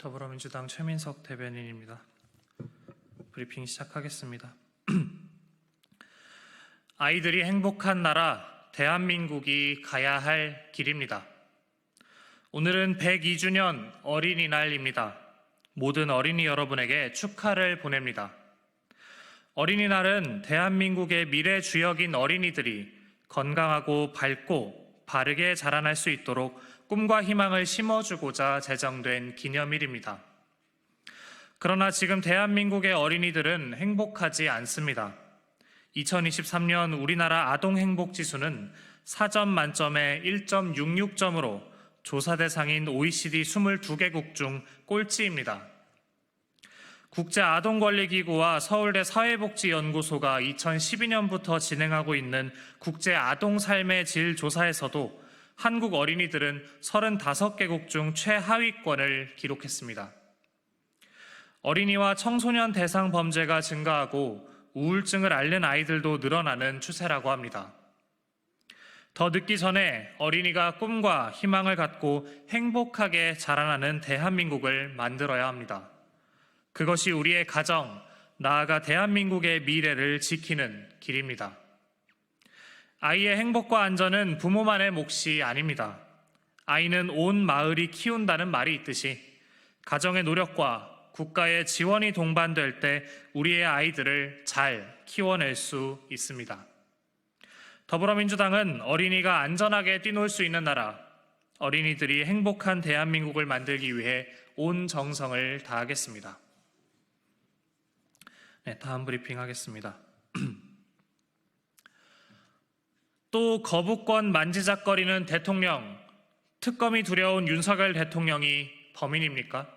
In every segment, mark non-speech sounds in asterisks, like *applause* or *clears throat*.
더불어민주당 최민석 대변인입니다. 브리핑 시작하겠습니다. *clears throat* 아이들이 행복한 나라 대한민국이 가야 할 길입니다. 오늘은 102주년 어린이날입니다. 모든 어린이 여러분에게 축하를 보냅니다. 어린이날은 대한민국의 미래 주역인 어린이들이 건강하고 밝고 바르게 자라날 수 있도록 꿈과 희망을 심어주고자 제정된 기념일입니다. 그러나 지금 대한민국의 어린이들은 행복하지 않습니다. 2023년 우리나라 아동 행복 지수는 4점 만점에 1.66점으로 조사 대상인 OECD 22개국 중 꼴찌입니다. 국제 아동 권리 기구와 서울대 사회복지연구소가 2012년부터 진행하고 있는 국제 아동 삶의 질 조사에서도 한국 어린이들은 35개국 중 최하위권을 기록했습니다. 어린이와 청소년 대상 범죄가 증가하고 우울증을 앓는 아이들도 늘어나는 추세라고 합니다. 더 늦기 전에 어린이가 꿈과 희망을 갖고 행복하게 자라나는 대한민국을 만들어야 합니다. 그것이 우리의 가정, 나아가 대한민국의 미래를 지키는 길입니다. 아이의 행복과 안전은 부모만의 몫이 아닙니다. 아이는 온 마을이 키운다는 말이 있듯이 가정의 노력과 국가의 지원이 동반될 때 우리의 아이들을 잘 키워낼 수 있습니다. 더불어민주당은 어린이가 안전하게 뛰놀 수 있는 나라, 어린이들이 행복한 대한민국을 만들기 위해 온 정성을 다하겠습니다. 네, 다음 브리핑 하겠습니다. 또 거부권 만지작거리는 대통령, 특검이 두려운 윤석열 대통령이 범인입니까?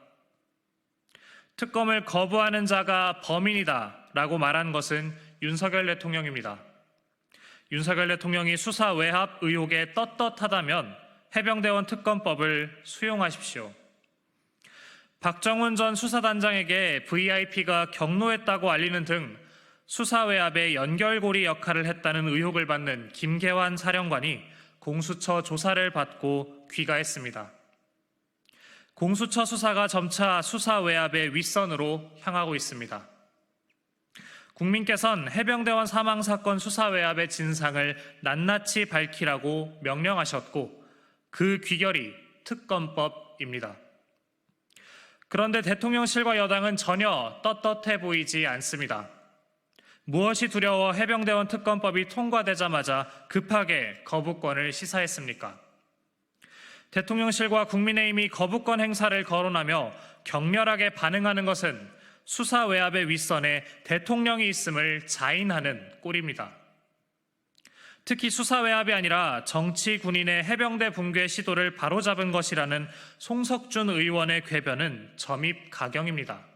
특검을 거부하는 자가 범인이다 라고 말한 것은 윤석열 대통령입니다. 윤석열 대통령이 수사 외압 의혹에 떳떳하다면 해병대원 특검법을 수용하십시오. 박정훈 전 수사단장에게 VIP가 경로했다고 알리는 등 수사 외압의 연결고리 역할을 했다는 의혹을 받는 김계환 사령관이 공수처 조사를 받고 귀가했습니다. 공수처 수사가 점차 수사 외압의 윗선으로 향하고 있습니다. 국민께선 해병대원 사망 사건 수사 외압의 진상을 낱낱이 밝히라고 명령하셨고 그 귀결이 특검법입니다. 그런데 대통령실과 여당은 전혀 떳떳해 보이지 않습니다. 무엇이 두려워 해병대원 특검법이 통과되자마자 급하게 거부권을 시사했습니까? 대통령실과 국민의힘이 거부권 행사를 거론하며 격렬하게 반응하는 것은 수사 외압의 윗선에 대통령이 있음을 자인하는 꼴입니다. 특히 수사 외압이 아니라 정치 군인의 해병대 붕괴 시도를 바로잡은 것이라는 송석준 의원의 궤변은 점입 가경입니다.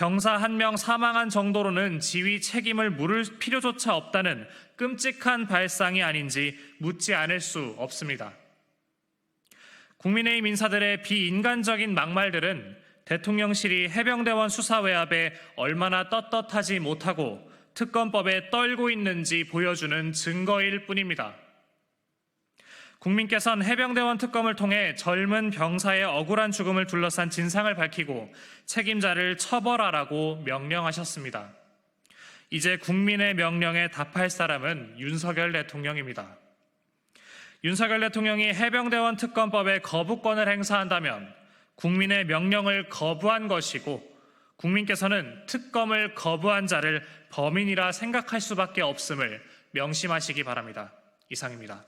병사 한 명 사망한 정도로는 지휘 책임을 물을 필요조차 없다는 끔찍한 발상이 아닌지 묻지 않을 수 없습니다. 국민의힘 인사들의 비인간적인 막말들은 대통령실이 해병대원 수사 외압에 얼마나 떳떳하지 못하고 특검법에 떨고 있는지 보여주는 증거일 뿐입니다. 국민께선 해병대원 특검을 통해 젊은 병사의 억울한 죽음을 둘러싼 진상을 밝히고 책임자를 처벌하라고 명령하셨습니다. 이제 국민의 명령에 답할 사람은 윤석열 대통령입니다. 윤석열 대통령이 해병대원 특검법에 거부권을 행사한다면 국민의 명령을 거부한 것이고 국민께서는 특검을 거부한 자를 범인이라 생각할 수밖에 없음을 명심하시기 바랍니다. 이상입니다.